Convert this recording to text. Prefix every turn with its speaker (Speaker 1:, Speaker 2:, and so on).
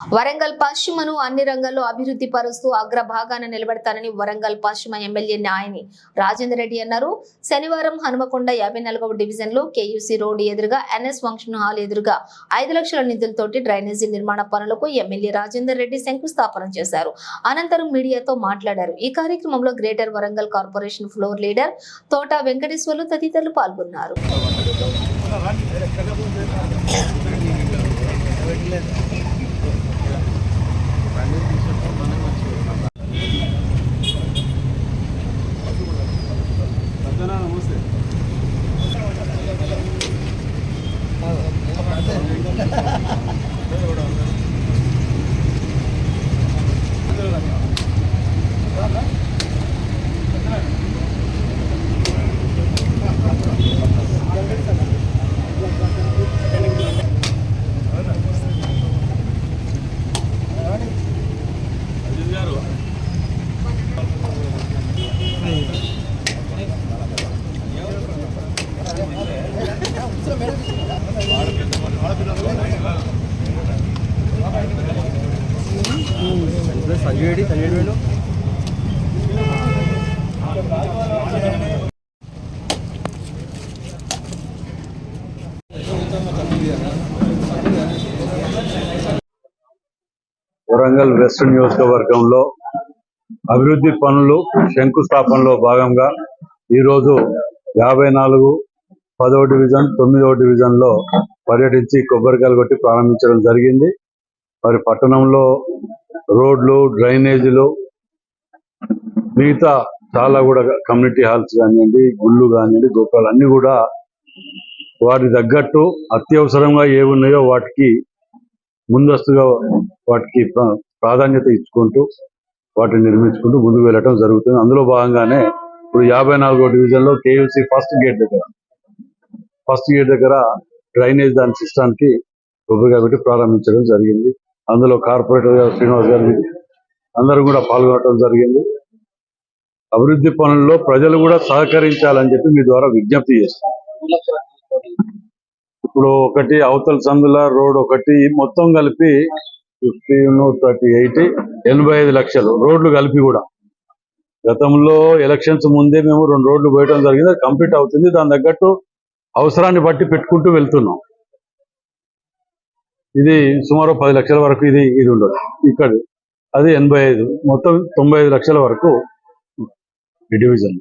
Speaker 1: వరంగల్ పశ్చిమను అన్ని రంగాల్లో అభివృద్ధి పరుస్తూ అగ్రభాగాన నిలబెడతానని వరంగల్ పశ్చిమ ఎమ్మెల్యే నాయని రాజేందర్ రెడ్డి అన్నారు. శనివారం హనుమకొండ యాభై నాలుగవ డివిజన్లో కేయూసీ రోడ్డు ఎదురుగా ఎన్ఎస్ ఫంక్షన్ హాల్ ఎదురుగా ఐదు లక్షల నిధులతోటి డ్రైనేజీ నిర్మాణ పనులకు ఎమ్మెల్యే రాజేందర్ రెడ్డి శంకుస్థాపన చేశారు. అనంతరం మీడియాతో మాట్లాడారు. ఈ కార్యక్రమంలో greater Warangal corporation floor leader Thota Venkateswarlu తదితరులు పాల్గొన్నారు.
Speaker 2: సంజయుడి సంజయుడు వేలు
Speaker 3: వరంగల్ వెస్ట్ నియోజకవర్గంలో అభివృద్ధి పనులు శంకుస్థాపనలో భాగంగా ఈరోజు యాభై నాలుగు పదవ డివిజన్ తొమ్మిదవ డివిజన్లో పర్యటించి కొబ్బరికాయలు కొట్టి ప్రారంభించడం జరిగింది. మరి పట్టణంలో రోడ్లు డ్రైనేజీలు మిగతా చాలా కూడా కమ్యూనిటీ హాల్స్ కానివ్వండి గుళ్ళు కానివ్వండి గోపాలు అన్ని కూడా వాటి తగ్గట్టు అత్యవసరంగా ఏ ఉన్నాయో వాటికి ముందస్తుగా వాటికి ప్రాధాన్యత ఇచ్చుకుంటూ వాటిని నిర్మించుకుంటూ ముందుకు వెళ్ళటం జరుగుతుంది. అందులో భాగంగానే ఇప్పుడు యాభై నాలుగో డివిజన్లో కేయూసీ ఫస్ట్ గేట్ దగ్గర ఫస్ట్ గేట్ దగ్గర డ్రైనేజ్ దాని సిస్టానికి కొబ్బరిగా పెట్టి ప్రారంభించడం జరిగింది. అందులో కార్పొరేటర్ గారు శ్రీనివాస్ గారు అందరూ కూడా పాల్గొనడం జరిగింది. అభివృద్ధి పనుల్లో ప్రజలు కూడా సహకరించాలని చెప్పి మీ ద్వారా విజ్ఞప్తి చేస్తాం. ఇప్పుడు ఒకటి అవతల సందుల రోడ్ ఒకటి మొత్తం కలిపి ఫిఫ్టీన్ థర్టీ ఎయిట్ ఎనభై ఐదు లక్షలు రోడ్లు కలిపి కూడా. గతంలో ఎలక్షన్స్ ముందే మేము రెండు రోడ్లు పోయడం జరిగింది అది కంప్లీట్ అవుతుంది. దాని తగ్గట్టు అవసరాన్ని బట్టి పెట్టుకుంటూ వెళ్తున్నాం. ఇది సుమారు పది లక్షల వరకు ఇది ఇది ఉండదు ఇక్కడ. అది ఎనభై ఐదు మొత్తం తొంభై ఐదు లక్షల వరకు డివిజన్